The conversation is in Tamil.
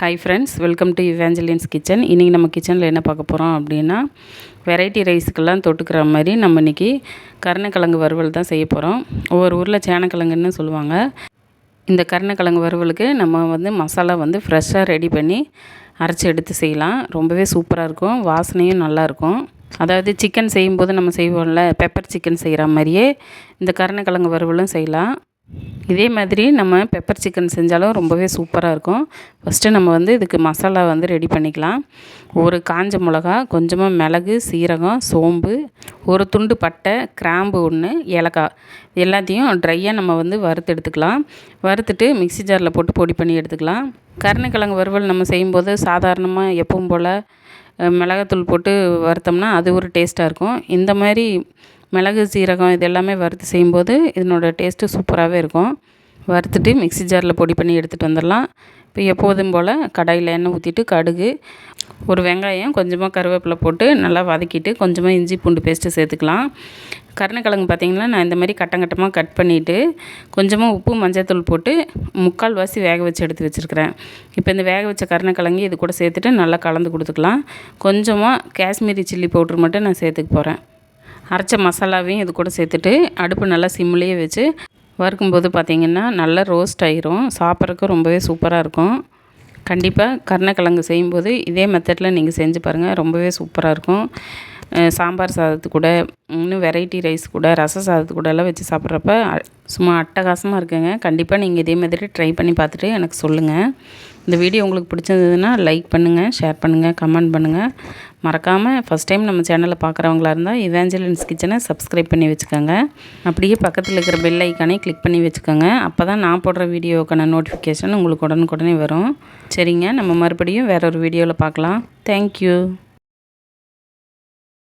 Hi friends welcome to Evangelians kitchen இன்றைக்கி நம்ம கிச்சனில் என்ன பார்க்க போகிறோம் அப்படின்னா வெரைட்டி ரைஸுக்கெல்லாம் தொட்டுக்கிற மாதிரி நம்ம இன்றைக்கி கருணக்கிழங்கு வறுவல் தான் செய்ய போகிறோம் ஒவ்வொரு ஊரில் சேனக்கிழங்குன்னு சொல்லுவாங்க. இந்த கருணக்கிழங்கு வறுவலுக்கு நம்ம வந்து மசாலா வந்து ஃப்ரெஷ்ஷாக ரெடி பண்ணி அரைச்சி எடுத்து செய்யலாம். ரொம்பவே சூப்பராக இருக்கும். வாசனையும் நல்லாயிருக்கும் அதாவது சிக்கன் செய்யும்போது நம்ம செய்வோம்ல பெப்பர் சிக்கன் செய்கிற மாதிரியே இந்த கருணக்கிழங்கு வறுவலும் செய்யலாம். இதே மாதிரி நம்ம பெப்பர் சிக்கன் செஞ்சாலும் ரொம்பவே சூப்பராக இருக்கும். ஃபஸ்ட்டு நம்ம வந்து இதுக்கு மசாலா வந்து ரெடி பண்ணிக்கலாம். ஒரு காஞ்ச மிளகா கொஞ்சமாக மிளகு சீரகம் சோம்பு ஒரு துண்டு பட்டை கிராம்பு ஒன்று ஏலக்காய். எல்லாத்தையும் ட்ரையாக நம்ம வந்து வறுத்து எடுத்துக்கலாம். வறுத்துட்டு மிக்சி ஜாரில் போட்டு பொடி பண்ணி எடுத்துக்கலாம். கருணக்கிழங்கு வறுவல் நம்ம செய்யும்போது சாதாரணமாக எப்பவும் போல் மிளகாத்தூள் போட்டு வறுத்தோம்னா அது ஒரு டேஸ்ட்டாக இருக்கும். இந்த மாதிரி மிளகு சீரகம் இது எல்லாமே வறுத்து செய்யும்போது இதனோட டேஸ்ட்டு சூப்பராகவே இருக்கும். வறுத்துட்டு மிக்ஸி ஜாரில் பொடி பண்ணி எடுத்துகிட்டு வந்துடலாம். இப்போ எப்போதும் போல் கடாயில் எண்ணெய் ஊற்றிட்டு கடுகு ஒரு வெங்காயம் கொஞ்சமாக கருவேப்பிலை போட்டு நல்லா வதக்கிட்டு கொஞ்சமாக இஞ்சி பூண்டு பேஸ்ட்டு சேர்த்துக்கலாம். கருணக்கிழங்கு பார்த்திங்கன்னா நான் இந்த மாதிரி கட்டங்கட்டமாக கட் பண்ணிவிட்டு கொஞ்சமாக உப்பு மஞ்சள்தூள் போட்டு முக்கால் வாசி வேக வச்சு எடுத்து வச்சுருக்கிறேன். இப்போ இந்த வேக வச்ச கருணக்கிழங்கு இது கூட சேர்த்துட்டு நல்லா கலந்து கொடுத்துக்கலாம். கொஞ்சமாக காஷ்மீரி சில்லி பவுட்ரு மட்டும் நான் சேர்த்துக்க போகிறேன் அரைச்ச மசாலாவையும் இது கூட சேர்த்துட்டு அடுப்பு நல்லா சிம்லேயே வச்சு வறுக்கும்போது பார்த்திங்கன்னா நல்லா ரோஸ்ட் ஆகிரும் சாப்பிட்றதுக்கு ரொம்பவே சூப்பராக இருக்கும். கண்டிப்பாக கருணக்கிழங்கு செய்யும்போது இதே மெத்தடில் நீங்கள் செஞ்சு பாருங்கள் ரொம்பவே சூப்பராக இருக்கும். சாம்பார் சாதத்து கூட இன்னும் வெரைட்டி ரைஸ் கூட ரச சாதத்து கூடலாம் வச்சு சாப்பிட்றப்ப சும்மா அட்டகாசமாக இருக்குங்க. கண்டிப்பாக நீங்கள் இதே மாதிரி ட்ரை பண்ணி பார்த்துட்டு எனக்கு சொல்லுங்கள் இந்த வீடியோ உங்களுக்கு பிடிச்சிருந்ததுன்னா லைக் பண்ணுங்கள் ஷேர் பண்ணுங்கள் கமெண்ட் பண்ணுங்கள் மறக்காமல் ஃபஸ்ட் டைம் நம்ம சேனலில் பார்க்குறவங்களா இருந்தால் இவேஞ்சலின்ஸ் கிச்சனை சப்ஸ்கிரைப் பண்ணி வச்சுக்கோங்க. அப்படியே பக்கத்தில் இருக்கிற பெல் ஐக்கானே கிளிக் பண்ணி வச்சுக்கோங்க. அப்போ தான் நான் போடுற வீடியோக்கான நோட்டிஃபிகேஷன் உங்களுக்கு உடனுக்குடனே வரும். சரிங்க நம்ம மறுபடியும் வேற ஒரு வீடியோவில் பார்க்கலாம் தேங்க்யூ